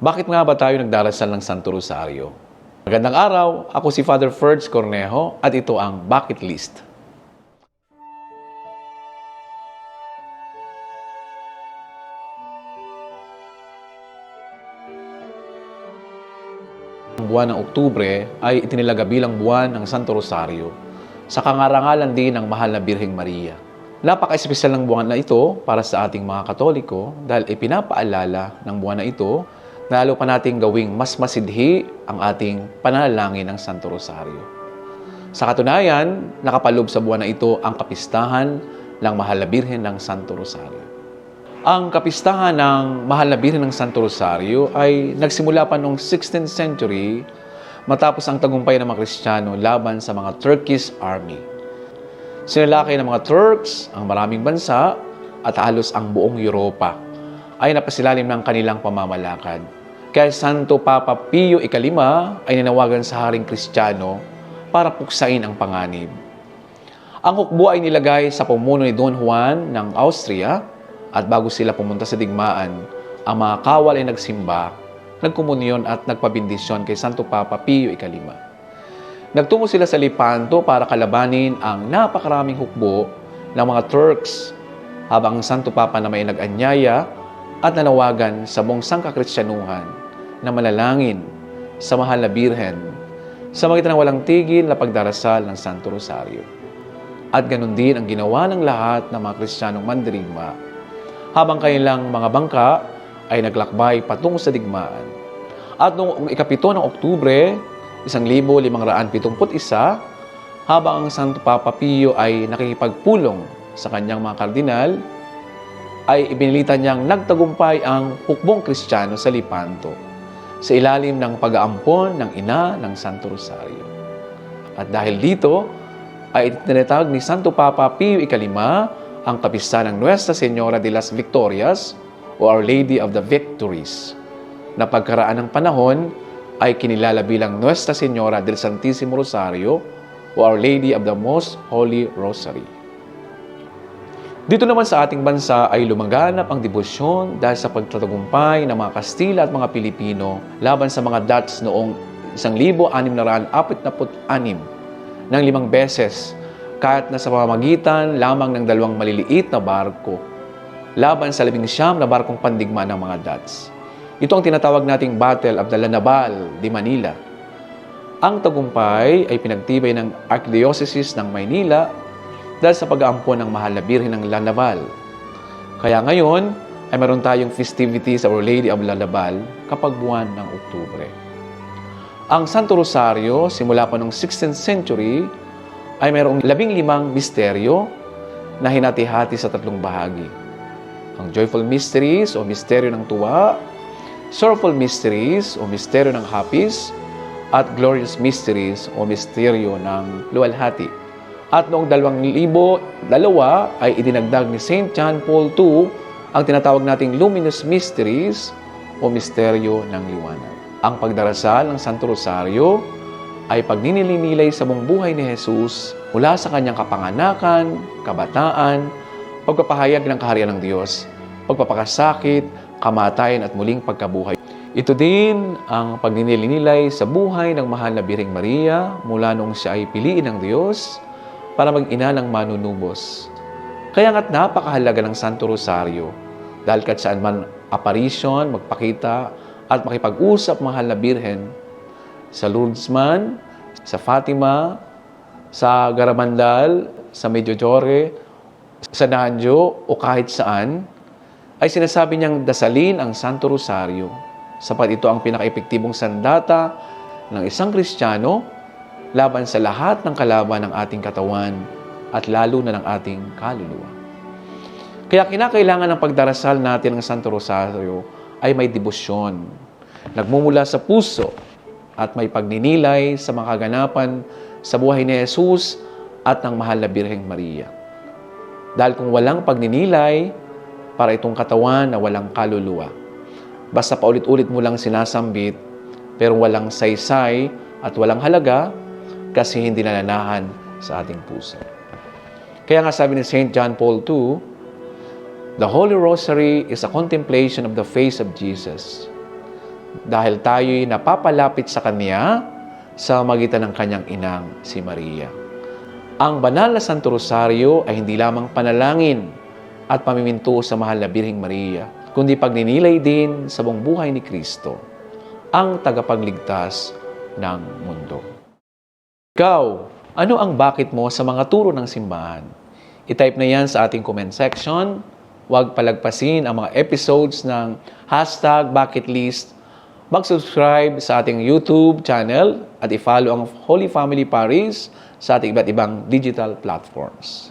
Bakit nga ba tayo nagdarasal ng Santo Rosario? Magandang araw, ako si Father Ferds Cornejo at ito ang Bucket List. Buwan ng Oktubre ay itinilaga bilang buwan ng Santo Rosario sa kangarangalan din ng Mahal na Birheng Maria. Napaka-espesyal ng buwan na ito para sa ating mga Katoliko dahil ipinapaalala ng buwan na ito lalo pa nating gawing mas masidhi ang ating pananalangin ng Santo Rosario. Sa katunayan, nakapalob sa buwan na ito ang kapistahan ng Mahal na Birhen ng Santo Rosario. Ang kapistahan ng Mahal na Birhen ng Santo Rosario ay nagsimula pa noong 16th century matapos ang tagumpay ng mga Kristiyano laban sa mga Turkish army. Sinalakay ng mga Turks ang maraming bansa at halos ang buong Europa ay napasilalim ng kanilang pamamalakad. Kaya Santo Papa Pio Ikalima ay nanawagan sa Haring Kristiyano para puksain ang panganib. Ang hukbo ay nilagay sa pamuno ni Don Juan ng Austria at bago sila pumunta sa digmaan, ang mga kawal ay nagsimba, nagkomunyon at nagpabindisyon kay Santo Papa Pio Ikalima. Nagtungo sila sa Lipanto para kalabanin ang napakaraming hukbo ng mga Turks habang ang Santo Papa na may nag-anyaya at nanawagan sa buong sangkakristyanuhan na malalangin sa mahal na birhen sa magitan ng walang tigil na pagdarasal ng Santo Rosario. At ganun din ang ginawa ng lahat ng mga Kristiyanong mandirigma habang kanilang mga bangka ay naglakbay patungo sa digmaan. At noong ikapito ng Oktubre, 1571, habang ang Santo Papa Pio ay nakikipagpulong sa kanyang mga kardinal, ay ibinilita niyang nagtagumpay ang hukbong kristyano sa Lipanto sa ilalim ng pag-aampon ng ina ng Santo Rosario. At dahil dito, ay tinatawag ni Santo Papa Pio Ikalima ang kapistahan ng Nuestra Señora de las Victorias o Our Lady of the Victories na pagkaraan ng panahon ay kinilala bilang Nuestra Señora del Santissimo Rosario o Our Lady of the Most Holy Rosary. Dito naman sa ating bansa ay lumaganap ang debosyon dahil sa pagtatagumpay ng mga Kastila at mga Pilipino laban sa mga Dutch noong 1646 ng limang beses kahit na sa pamamagitan lamang ng dalawang maliliit na barko laban sa labing siyam na barkong pandigma ng mga Dutch. Ito ang tinatawag nating Battle of the Lanabal di Manila. Ang tagumpay ay pinagtibay ng Archdiocese ng Maynila dahil sa pag-aampon ng mahal na birhen ng Lanabal. Kaya ngayon ay meron tayong festivity sa Our Lady of Lanabal kapag buwan ng Oktubre. Ang Santo Rosario, simula pa noong 16th century, ay mayroong labing limang misteryo na hinati-hati sa tatlong bahagi. Ang Joyful Mysteries o Misteryo ng Tuwa, Sorrowful Mysteries o Misteryo ng Hapis, at Glorious Mysteries o Misteryo ng Luwalhati. At noong 2002 ay idinagdag ni St. John Paul II ang tinatawag nating Luminous Mysteries o Misteryo ng Liwanag. Ang pagdarasal ng Santo Rosario ay pagninilay sa buong buhay ni Jesus mula sa kanyang kapanganakan, kabataan, pagpapahayag ng kaharian ng Diyos, pagpapakasakit, kamatayan at muling pagkabuhay. Ito din ang pagninilay sa buhay ng mahal na Biring Maria mula noong siya ay piliin ng Diyos para mag-ina ng manunubos. Kaya nga't napakahalaga ng Santo Rosario dahil kat saan man apparition, magpakita at makipag-usap mahal na Birhen sa Lourdes man, sa Fatima, sa Garamandal, sa Medjugorje, sa Nanjo o kahit saan, ay sinasabi niyang dasalin ang Santo Rosario sapat ito ang pinaka-epektibong sandata ng isang Kristiyano laban sa lahat ng kalaban ng ating katawan at lalo na ng ating kaluluwa. Kaya kinakailangan ng pagdarasal natin ng Santo Rosario ay may debosyon, nagmumula sa puso at may pagninilay sa mga kaganapan sa buhay ni Jesus at ng mahal na Birheng Maria. Dahil kung walang pagninilay para itong katawan na walang kaluluwa, basta paulit-ulit mo lang sinasambit pero walang saysay at walang halaga kasi hindi nananahan sa ating puso. Kaya nga sabi ni St. John Paul II, The Holy Rosary is a contemplation of the face of Jesus. dahil tayo'y napapalapit sa Kanya sa magitan ng Kanyang inang, si Maria. Ang banal na Santo Rosario ay hindi lamang panalangin at pamiminto sa mahal na Birhing Maria, kundi pagninilay din sa buong buhay ni Kristo, ang tagapagligtas ng mundo. Ikaw, ano ang bakit mo sa mga turo ng simbahan? I-type na yan sa ating comment section. Huwag palagpasin ang mga episodes ng hashtag bucketlist. Mag-subscribe sa ating YouTube channel at i-follow ang Holy Family Paris sa ating iba't ibang digital platforms.